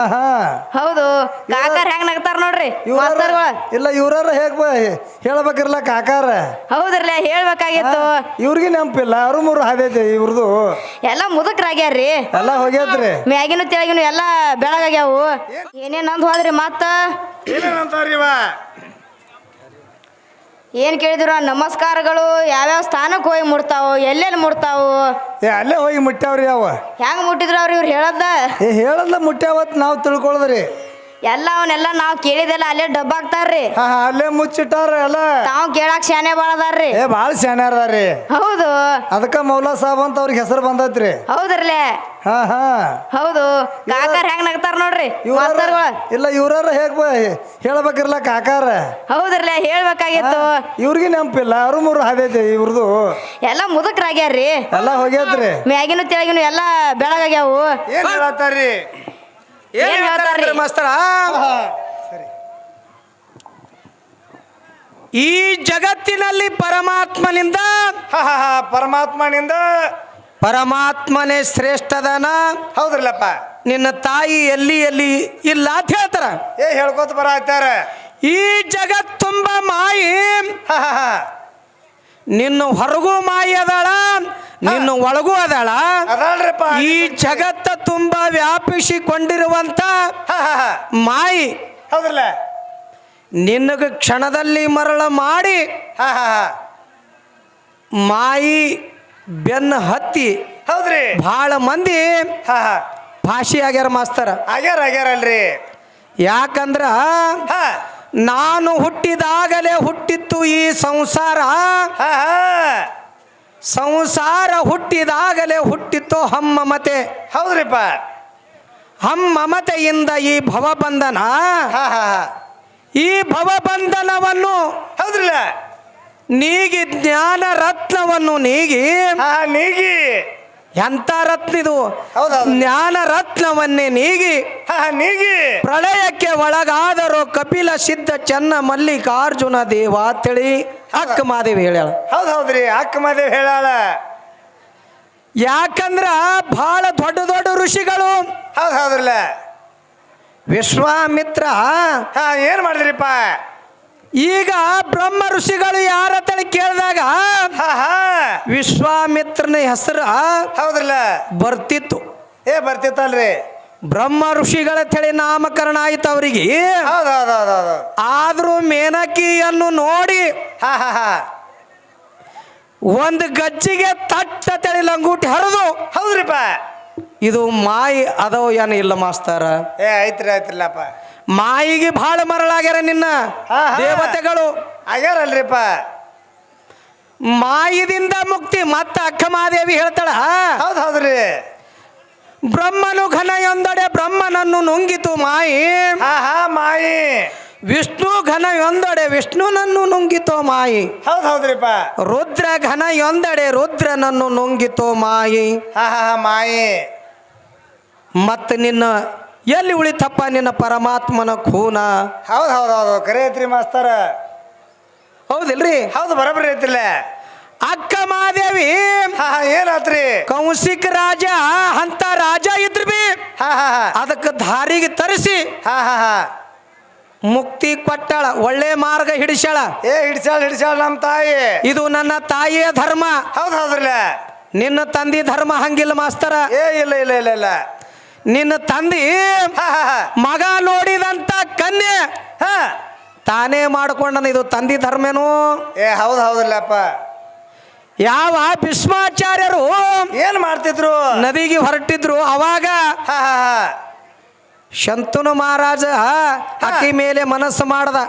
ಹಾ ಹೌದು ಕಾಕಾರ ಹೆಂಗ್ ನಗ್ತಾರ ನೋಡ್ರಿ? ಇಲ್ಲ ಇವ್ರ ಹೇಗ್ ಬ ಹೇಳ್ಬೇಕಿರ್ಲ ಕಾಕಾರ. ಹೌದ್ರಲ್ಲ ಹೇಳ್ಬೇಕಾಗಿತ್ತು. ಇವ್ರಿಗೆ ನೆನಪಿಲ್ಲ ಅವ್ರು ಮೂರು ಹಾದೈತಿ ಇವ್ರದು. ಎಲ್ಲ ಮುದುಕ್ರಾಗ್ಯಾರ್ರಿ. ಎಲ್ಲ ಹೋಗ್ಯಾದ್ರಿ. ಮ್ಯಾಗಿನೂ ತೆಳಗಿನೂ ಎಲ್ಲ ಬೆಳಗಾಗ್ಯಾವು. ಏನೇನ್ ಅಂದ್ ಹೋದ್ರಿ ಮತ್ತ? ಏನೇನಂತಾರ್ರಿ ಇವ ಏನ್ ಕೇಳಿದ್ರು ನಮಸ್ಕಾರಗಳು ಯಾವ್ಯಾವ ಸ್ಥಾನಕ್ಕೆ ಹೋಗಿ ಮುಡ್ತಾವು ಎಲ್ಲೆಲ್ಲಿ ಮುಡ್ತಾವು ಏ ಅಲ್ಲೇ ಹೋಗಿ ಮುಟ್ಟ್ಯಾವ್ರಿ ಅವ. ಹೆಂಗೆ ಮುಟ್ಟಿದ್ರು ಅವ್ರು ಇವ್ರು ಹೇಳದ್ದ? ಏ ಹೇಳಲ್ಲ ಮುಟ್ಟ್ಯಾವತ್ ನಾವು ತಿಳ್ಕೊಳದ್ರಿ. ಎಲ್ಲ ಅವನ್ನೆಲ್ಲ ನಾವು ಕೇಳಿದೆಲ್ಲ ಅಲ್ಲೇ ಡಬ್ಬ ಹಾಕ್ತಾರ್ರಿ. ಹಾ ಹಾ ಅಲ್ಲೇ ಮುಚ್ಚಿಟ್ಟಾರ ಎಲ್ಲ. ತಾವ್ ಕೇಳಾಕ್ ಶಾನೆ ಬಾಳದಾರ್ರಿ ಏ ಭಾಳ ಅದಾರ್ರಿ. ಹೌದು. ಅದಕ್ಕ ಮೌಲಾ ಸಾಬ್ ಅಂತ ಅವ್ರಿಗೆ ಹೆಸರು ಬಂದೈತ್ರಿ. ಹೌದ್ರಲೆ ಹಾ ಹಾ. ಹೌದು. ಕಾಕಾರ ಹೆಂಗ್ ನಗ್ತಾರ ನೋಡ್ರಿ? ಮಾಸ್ತರ್ಗಳು ಇಲ್ಲ ಇವ್ರಾರ ಹೇಗ್ ಬ ಹೇಳ್ಬೇಕಿರ್ಲ ಕಾಕಾರ. ಹೌದ್ರಲೆ ಹೇಳ್ಬೇಕಾಗಿತ್ತು. ಇವ್ರಿಗೆ ನೆನಪಿಲ್ಲ. ಅವ್ರು ಮೂರು ಹಾದೈತಿ ಇವ್ರದು. ಎಲ್ಲ ಮುದುಕ್ರಾಗ್ಯಾರ್ರಿ. ಎಲ್ಲ ಹೋಗ್ಯಾತ್ರಿ ಮ್ಯಾಗಿನ ತೆಳಗಿನ ಎಲ್ಲ ಬೆಳಗಾಗ್ಯಾವು. ಏನ್ ಹೇಳತ್ತಾರ್ರಿ? ಏನ್ ಹೇಳ್ತಾರ್ರಿ? ಮಾಸ್ತರ? ಈ ಜಗತ್ತಿನಲ್ಲಿ ಪರಮಾತ್ಮನಿಂದ ಪರಮಾತ್ಮನಿಂದ ಪರಮಾತ್ಮನೇ ಶ್ರೇಷ್ಠದನ. ಹೌದ್ರಲ್ಲಪ್ಪ. ನಿನ್ನ ತಾಯಿ ಎಲ್ಲಿ ಎಲ್ಲಿ ಇಲ್ಲ ಅಂತ ಹೇಳ್ತಾರ. ಏ ಹೇಳ್ಕೊತ ಬರ ಆಯ್ತಾರ ಈ ಜಗತ್ ತುಂಬ ಮಾಯಿ. ನಿನ್ನ ಹೊರಗೂ ಮಾಯಿ ಅದಾಳ ನಿನ್ನ ಒಳಗೂ ಅದಾಳ. ಈ ಜಗತ್ತ ತುಂಬ ವ್ಯಾಪಿಸಿಕೊಂಡಿರುವಂತ ಮಾಯಿ. ಹೌದಲ್ಲ ನಿನಗೆ ಕ್ಷಣದಲ್ಲಿ ಮರಳ ಮಾಡಿ ಮಾಯಿ ಬೆನ್ನು ಹತ್ತಿ ಹೌದ್ರಿ. ಬಹಳ ಮಂದಿ ಭಾಷೆ ಆಗ್ಯಾರ ಮಾಸ್ತರ. ಆಗ್ಯಾರ ಆಗ್ಯಾರಲ್ರಿ. ಯಾಕಂದ್ರ ಹಾ. ನಾನು ಹುಟ್ಟಿದಾಗಲೇ ಹುಟ್ಟಿತ್ತು ಈ ಸಂಸಾರ. ಸಂಸಾರ ಹುಟ್ಟಿದಾಗಲೇ ಹುಟ್ಟಿತ್ತು ಹಮ್ಮಮತೆ ಹೌದ್ರಿಪ್ಪ. ಹಮ್ಮಮತೆಯಿಂದ ಈ ಭವಬಂಧನ. ಈ ಭವಬಂಧನವನ್ನು ಹೌದ್ರಲ್ಲ. ನೀಗಿ ಜ್ಞಾನ ರತ್ನವನ್ನು ನೀಗಿ ನೀಗಿ. ಎಂತ ರತ್ನ ಇದು? ಜ್ಞಾನ ರತ್ನವನ್ನೇ ನೀಗಿ. ನೀಗಿ. ಪ್ರಳಯಕ್ಕೆ ಒಳಗಾದರೂ ಕಪಿಲ ಸಿದ್ಧ ಚೆನ್ನ ಮಲ್ಲಿಕಾರ್ಜುನ ದೇವ ತಿಳಿ ಅಕ್ಕ ಮಾದೇವಿ ಹೇಳ್ಯಾಳ. ಹೌದೌದ್ರಿ ಹೌದ್ರಿ ಅಕ್ಕ ಮಾದೇವ್ ಹೇಳಾಳ ಯಾಕಂದ್ರ ಬಹಳ ದೊಡ್ಡ ದೊಡ್ಡ ಋಷಿಗಳು. ಹೌದೌದ್ರಲ್ಲ ಹೌದ್ರಲ್ಲ. ವಿಶ್ವಾಮಿತ್ರ. ಏನ್ ಮಾಡಿದ್ರಿಪ್ಪ? ಈಗ ಬ್ರಹ್ಮ ಋಷಿಗಳು ಯಾರ ತಳಿ ಕೇಳಿದಾಗ ವಿಶ್ವಾಮಿತ್ರನ ಹೆಸರು ಹೌದ್ರಲ್ಲ? ಬರ್ತಿತ್ತು. ಏ ಬರ್ತಿತ್ತಲ್ರಿ. ಬ್ರಹ್ಮ ಋಷಿಗಳ ತಳಿ ನಾಮಕರಣ ಆಯ್ತು ಅವರಿಗೆ. ಆದ್ರೂ ಮೇನಕಿಯನ್ನು ನೋಡಿ ಹಾ ಹಾ ಹಾ. ಒಂದು ಗಜ್ಜಿಗೆ ತಟ್ಟ ತಳಿ ಲಂಗೂಟಿ ಹರಿದು ಹೌದ್ರಿಪ್ಪ. ಇದು ಮಾಯಿ ಅದೋ ಏನು ಇಲ್ಲ ಮಾಸ್ತರ. ಏ ಐತ್ರಿ ಐತ್ರಿಲ್ಲಪ್ಪ ಮಾಯಿಗೆ ಬಹಳ ಮರಳಾಗ್ಯಾರ ನಿನ್ನ ಹಾ, ಹಾ. ದೇವತೆಗಳು. ಆಗ್ಯಾರಲ್ರಿಪ್ಪ. ಮಾಯಿದಿಂದ ಮುಕ್ತಿ ಮತ್ತ ಅಕ್ಕ ಮಹಾದೇವಿ ಹೇಳ್ತಾಳ ಹೌದ್ ಹೌದ್ರಿ. ಬ್ರಹ್ಮನು ಘನ ಎಂದಡೆ ಬ್ರಹ್ಮನನ್ನು ನುಂಗಿತು ಮಾಯಿ. ಹಾ ಹಾ ಮಾಯಿ. ವಿಷ್ಣು ಘನ ಎಂದಡೆ ವಿಷ್ಣುನನ್ನು ನುಂಗಿತು ಮಾಯಿ. ಹೌದ್ ಹೌದ್ರಿಪ್ಪ. ರುದ್ರ ಘನ ಎಂದಡೆ ರುದ್ರನನ್ನು ನುಂಗಿತು ಮಾಯಿ. ಹಾ ಹಾ ಹಾ ಮಾಯಿ. ಮತ್ತ ನಿನ್ನ ಎಲ್ಲಿ ಉಳಿತಪ್ಪ ನಿನ್ನ ಪರಮಾತ್ಮನ ಖೂನ? ಹೌದು ಹೌದು ಹೌದು ಕರೆ ಐತ್ರಿ ಮಾಸ್ತರ. ಹೌದಿಲ್ರಿ? ಹೌದು ಬರಬರ ಐತಿಲ್ಲ ಅಕ್ಕ ಮಹಾದೇವಿ! ಹಾ ಹಾ ಏನಾತ್ರಿ? ಕೌಶಿಕ ರಾಜ ಅಂತ ರಾಜ ಇದ್ರಿ ಬಿ. ಹಾ ಹಾ ಹಾ. ಅದಕ್ಕೆ ದಾರಿಗೆ ತರಿಸಿ. ಹಾ ಹಾ ಹಾ. ಮುಕ್ತಿ ಕೊಟ್ಟಾಳ ಒಳ್ಳೆ ಮಾರ್ಗ ಹಿಡಿಸ್ಯಾಳ. ಏ ಹಿಡಿಸಾಳ ಹಿಡಿಸಾಳ ನಮ್ಮ ತಾಯಿ. ಇದು ನನ್ನ ತಾಯಿಯ ಧರ್ಮ. ಹೌದು ಹೌದ್ರಲ್ಲ. ನಿನ್ನ ತಂದಿ ಧರ್ಮ ಹಂಗಿಲ್ಲ ಮಾಸ್ತರ. ಏ ಇಲ್ಲ ಇಲ್ಲ ಇಲ್ಲ ಇಲ್ಲ. ನಿನ್ನ ತಂದಿ ಮಗ ನೋಡಿದಂತ ಕನ್ಯೆ. ತಾನೇ ಮಾಡ್ಕೊಂಡನ ಇದು ತಂದಿ ಧರ್ಮೇನು. ಏ ಹೌದು ಹೌದಲ್ಲಪ್ಪ. ಯಾವ ಭೀಷ್ಮಾಚಾರ್ಯರು ಏನ್ ಮಾಡ್ತಿದ್ರು? ನದಿಗೆ ಹೊರಟಿದ್ರು ಅವಾಗ. ಶಂತನು ಮಹಾರಾಜ ಹಕ್ಕಿ ಮೇಲೆ ಮನಸ್ಸು ಮಾಡದ.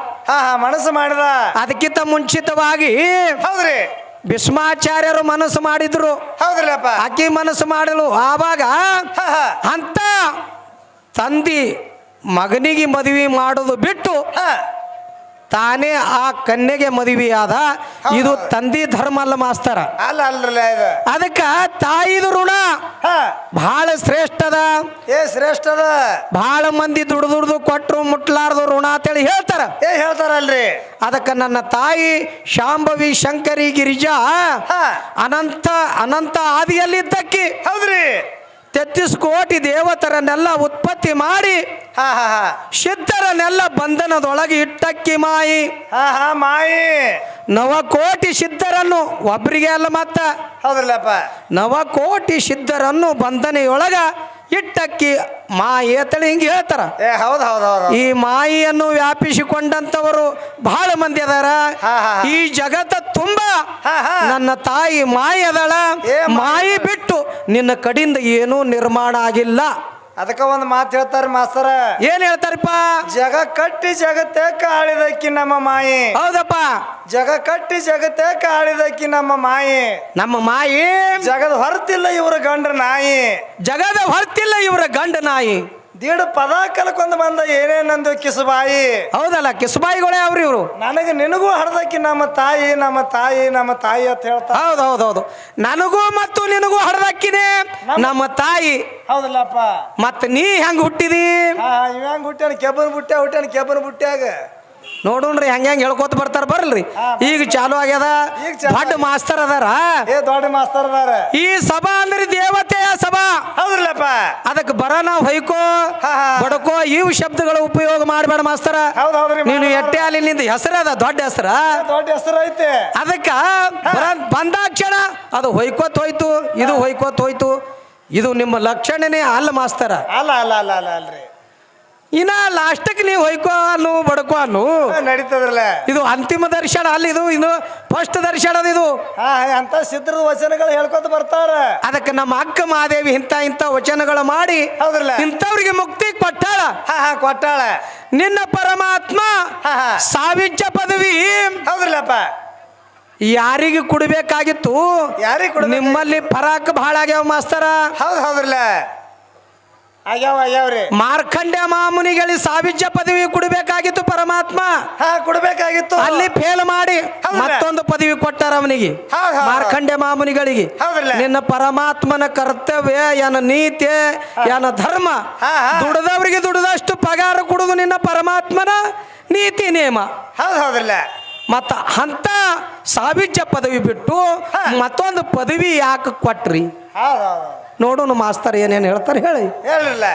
ಮನಸ್ಸು ಮಾಡಿದ. ಅದಕ್ಕಿಂತ ಮುಂಚಿತವಾಗಿ ಹೌದ್ರಿ. ಭೀಷ್ಮಾಚಾರ್ಯರು ಮನಸ್ಸು ಮಾಡಿದ್ರು. ಹೌದ್ರಲ್ಲಪ್ಪ? ಅಕ್ಕಿ ಮನಸ್ಸು ಮಾಡಲು ಆವಾಗ ಅಂತ ತಂದಿ ಮಗನಿಗೆ ಮದುವೆ ಮಾಡೋದು ಬಿಟ್ಟು ತಾನೇ ಆ ಕನ್ಯೆಗೆ ಮದುವೆಯಾದ ಇದು ತಂದಿ ಧರ್ಮ ಅಲ್ಲ ಮಾಸ್ತರ. ಅಲ್ಲ ಅಲ್ರಲ್ಲ ಇದು. ಅದಕ್ಕ ತಾಯಿದು ಋಣ. ಬಹಳ ಶ್ರೇಷ್ಠದ. ಏ ಶ್ರೇಷ್ಠದ. ಬಹಳ ಮಂದಿ ದುಡ್ದು ದುಡ್ದು ಕೊಟ್ರು ಮುಟ್ಲಾರ್ದು ಋಣ ಅಂತೇಳಿ ಹೇಳ್ತಾರ. ಏ ಹೇಳ್ತಾರಲ್ರಿ. ಅದಕ್ಕೆ ನನ್ನ ತಾಯಿ ಶಾಂಭವಿ ಶಂಕರಿ ಗಿರಿಜಾ ಅನಂತ ಅನಂತ ಅನಂತ ಆದಿಯಲ್ಲಿದ್ದಕ್ಕಿ. ಹೌದ್ರಿ. ತೆತ್ತಿಸ್ ಕೋಟಿ ದೇವತರನ್ನೆಲ್ಲ ಉತ್ಪತ್ತಿ ಮಾಡಿ ಸಿದ್ಧರನ್ನೆಲ್ಲ ಬಂಧನದೊಳಗೆ ಇಟ್ಟಕ್ಕಿ ಮಾಯಿ. ಮಾಯಿ. ನವಕೋಟಿ ಸಿದ್ಧರನ್ನು ಒಬ್ಬರಿಗೆ ಅಲ್ಲ ಮತ್ತ. ನವ ಕೋಟಿ ಸಿದ್ಧರನ್ನು ಬಂಧನೆಯೊಳಗ ಇಟ್ಟಕ್ಕಿ ಮಾಯಿ ಅಂತೇಳಿ ಹಿಂಗೆ ಹೇಳ್ತಾರ. ಏ ಹೌದು ಹೌದು ಈ ಮಾಯಿಯನ್ನು ವ್ಯಾಪಿಸಿಕೊಂಡಂತವರು ಬಹಳ ಮಂದಿ ಅದಾರ. ಈ ಜಗತ್ತ ತುಂಬಾ. ನನ್ನ ತಾಯಿ ಮಾಯಿ ಅದಳ? ಮಾಯಿ ಬಿಟ್ಟು ನಿನ್ನ ಕಡಿಂದ ಏನೂ ನಿರ್ಮಾಣ ಆಗಿಲ್ಲ. ಅದಕ್ಕ ಒಂದು ಮಾತು ಹೇಳ್ತಾರ ಮಾಸ್ತರ. ಏನ್ ಹೇಳ್ತಾರಪ್ಪ? ಜಗ ಕಟ್ಟಿ ಜಗತ್ತೇ ಕಾಳಿದಕ್ಕಿ ನಮ್ಮ ಮಾಯಿ. ಹೌದಪ್ಪ. ಜಗ ಕಟ್ಟಿ ಜಗತ್ತೇ ಕಾಳಿದಕ್ಕಿ ನಮ್ಮ ಮಾಯಿ. ನಮ್ಮ ಮಾಯಿ. ಜಗದ ಹೊರತಿಲ್ಲ ಇವ್ರ ಗಂಡ ನಾಯಿ. ಜಗದ ಹೊರತಿಲ್ಲ ಇವರ ಗಂಡ ನಾಯಿ. ದೀಡ್ ಪದ ಕಲ್ಕೊಂಡ್ ಬಂದ ಏನೇನಂದು ಕಿಸುಬಾಯಿ. ಹೌದಲ್ಲ ಕಿಸುಬಾಯಿಗಳೇ ಅವ್ರಿ ಇವರು. ನನಗೆ ನಿನಗೂ ಹಡ್ದಕ್ಕಿ ನಮ್ಮ ತಾಯಿ ನಮ್ಮ ತಾಯಿ ನಮ್ಮ ತಾಯಿ ಅಂತ ಹೇಳ್ತಾ ಹೌದು ಹೌದು ಹೌದು. ನನಗೂ ಮತ್ತು ನಿನಗೂ ಹಡ್ದಕ್ಕಿದೆ ನಮ್ಮ ತಾಯಿ. ಹೌದಲ್ಲಪ್ಪ. ಮತ್ತೆ ನೀ ಹೆಂಗ್ ಹುಟ್ಟಿದಿ? ಇವ ಹೆಂಗ್ ಹುಟ್ಟ್ಯಾನ? ಕೆಬ್ಬನ್ ಬುಟ್ಟ್ಯಾ ಹುಟ್ಟ್ಯಾನ? ಕೆಬ್ಬನ್ ಬುಟ್ಟ್ಯಾಗ. ನೋಡೋಣ್ರಿ ಹೆಂಗ್ ಹೆಂಗ್ ಹೇಳ್ಕೊತ ಬರ್ತಾರ ಬರ್ಲ್ರಿ. ಈಗ ಚಾಲು ಆಗ್ಯದ ದೊಡ್ಡ ಮಾಸ್ತರ್ ಅದಾರ. ಏ ದೊಡ್ಡ ಮಾಸ್ತರ್ ಅದಾರ. ಈ ಸಭಾ ಅಂದ್ರೆ ದೇವತೆಯ ಸಭಾ. ಹೌದ್ರಲ್ಲಪ್ಪ. ಅದಕ್ಕೆ ಬರ ನಾವು ಹೊಯ್ಕೋ. ಬಡಕೋ ಇವು ಶಬ್ದಗಳ ಉಪಯೋಗ ಮಾಡಬೇಡ ಮಾಸ್ತರ. ನೀನು. ಎಟ್ಟೆ ಅಲ್ಲಿ ನಿಂದ ಹೆಸರದ ದೊಡ್ಡ ಹೆಸರ. ದೊಡ್ಡ ಹೆಸರು ಐತೆ. ಅದಕ್ಕ ಬಂದಾಕ್ಷಣ ಅದು ಹೊಯ್ಕೋತ್ ಹೋಯ್ತು ಇದು ಹೊಯ್ಕೋತ್ ಹೋಯ್ತು. ಇದು ನಿಮ್ಮ ಲಕ್ಷಣನೇ ಅಲ್ಲ ಮಾಸ್ತರ. ಅಲ್ಲ ಅಲ್ಲ ಅಲ್ಲ ಅಲ್ಲ ಅಲ್ರಿ. ಇನ್ನ ಲಾಸ್ಟಕ್ಕೆ ನೀವು ಹೊಯ್ಕೋ ಅನ್ನು ಬಡಕೋ ನಡೀತದ್ರಲ್ಲ. ಇದು ಅಂತಿಮ ದರ್ಶನ ಅಲ್ಲಿ ಇದು ಇದು ಫಸ್ಟ್ ದರ್ಶನ ಅದು ಇದು. ಅಂತ ಸಿದ್ಧರ ವಚನಗಳು ಹೇಳ್ಕೊತ ಬರ್ತಾರ. ಅದಕ್ಕೆ ನಮ್ಮ ಅಕ್ಕ ಮಹಾದೇವಿ ಇಂಥ ಇಂಥ ವಚನಗಳು ಮಾಡಿ ಹೌದ್ರಲ್ಲ. ಇಂಥವ್ರಿಗೆ ಮುಕ್ತಿ ಕೊಟ್ಟಾಳ. ಕೊಟ್ಟಾಳ. ನಿನ್ನ ಪರಮಾತ್ಮ ಸಾವಿಜ್ಯ ಪದವಿ. ಹೌದ್ರಲ್ಲಪ್ಪ. ಯಾರಿಗೆ ಕೊಡಬೇಕಾಗಿತ್ತು? ಯಾರಿಗೆ? ನಿಮ್ಮಲ್ಲಿ ಪರಾಕ್ ಬಹಳ ಆಗ್ಯಾವ ಮಾಸ್ತರ. ಹೌದ್ ಹೌದ್ರಲ್ಲ. ಆಗ್ಯಾವ ಆಗ್ಯಾವ್ರಿ ಮಾರ್ಕಂಡ್ಯ ಮಾಮುನಿಗಳಿಗೆ ಸಾವಿಜ್ಯ ಪದವಿ ಕೊಡಬೇಕಾಗಿತ್ತು ಪರಮಾತ್ಮ. ಹಾ ಕೊಡ್ಬೇಕಾಗಿತ್ತು. ಅಲ್ಲಿ ಫೇಲ್ ಮಾಡಿ ಮತ್ತೊಂದು ಪದವಿ ಕೊಟ್ಟಾರ ಅವನಿಗೆ. ಮಾರ್ಕಂಡ್ಯ ಮಾಮುನಿಗಳಿಗೆ? ನಿನ್ನ ಪರಮಾತ್ಮನ ಕರ್ತವ್ಯ ಏನ ನೀತಿ ಏನ ಧರ್ಮ ದುಡದವ್ರಿಗೆ ದುಡದಷ್ಟು ಪಗಾರ ಕೊಡುದು ನಿನ್ನ ಪರಮಾತ್ಮನ ನೀತಿ ನಿಯಮ. ಹೌದು ಮತ್ತ ಅಂತ ಸಾವಿಜ್ಯ ಪದವಿ ಬಿಟ್ಟು ಮತ್ತೊಂದು ಪದವಿ ಯಾಕೆ ಕೊಟ್ರಿ? ಹೌದು. ನೋಡೋಣ ಮಾಸ್ತರ್ ಏನೇನು ಹೇಳ್ತಾರೆ ಹೇಳಿ. ಹೇಳಿಲ್ಲ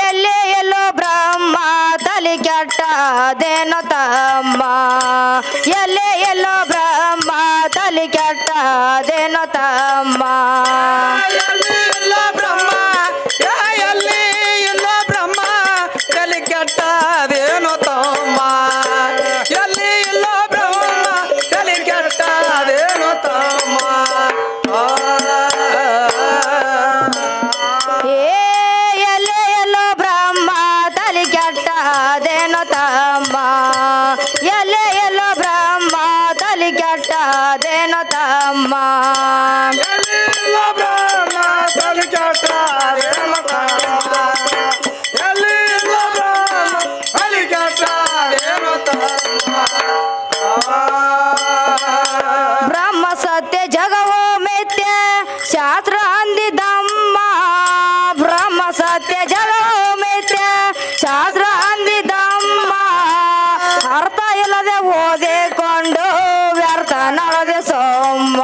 ಎಲ್ಲೇ ಎಲ್ಲೋ ಬ್ರಹ್ಮ ತಲೆ ಕೆಟ್ಟದೇನೋ ತಮ್ಮ. ಎಲ್ಲೇ ಎಲ್ಲೋ ತಲೆ ಕೆಟ್ಟದೇನೋ ತಮ್ಮ. ನಳದ ಸೋಮ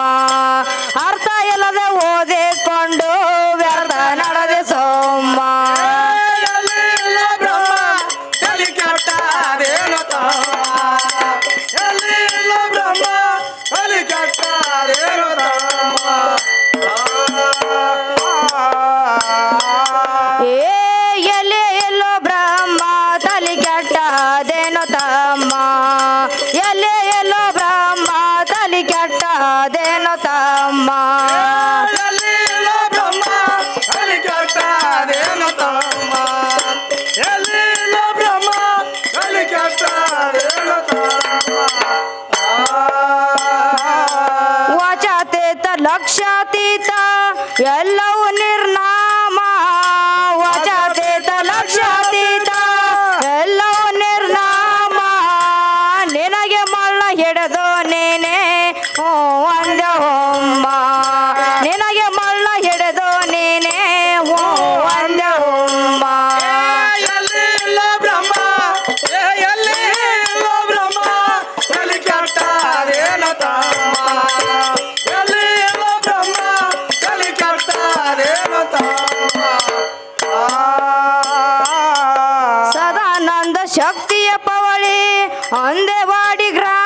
ಶಕ್ತಿಯ ಪವಳಿ ಅಂದೆವಾಡಿ ಗ್ರಾಮ.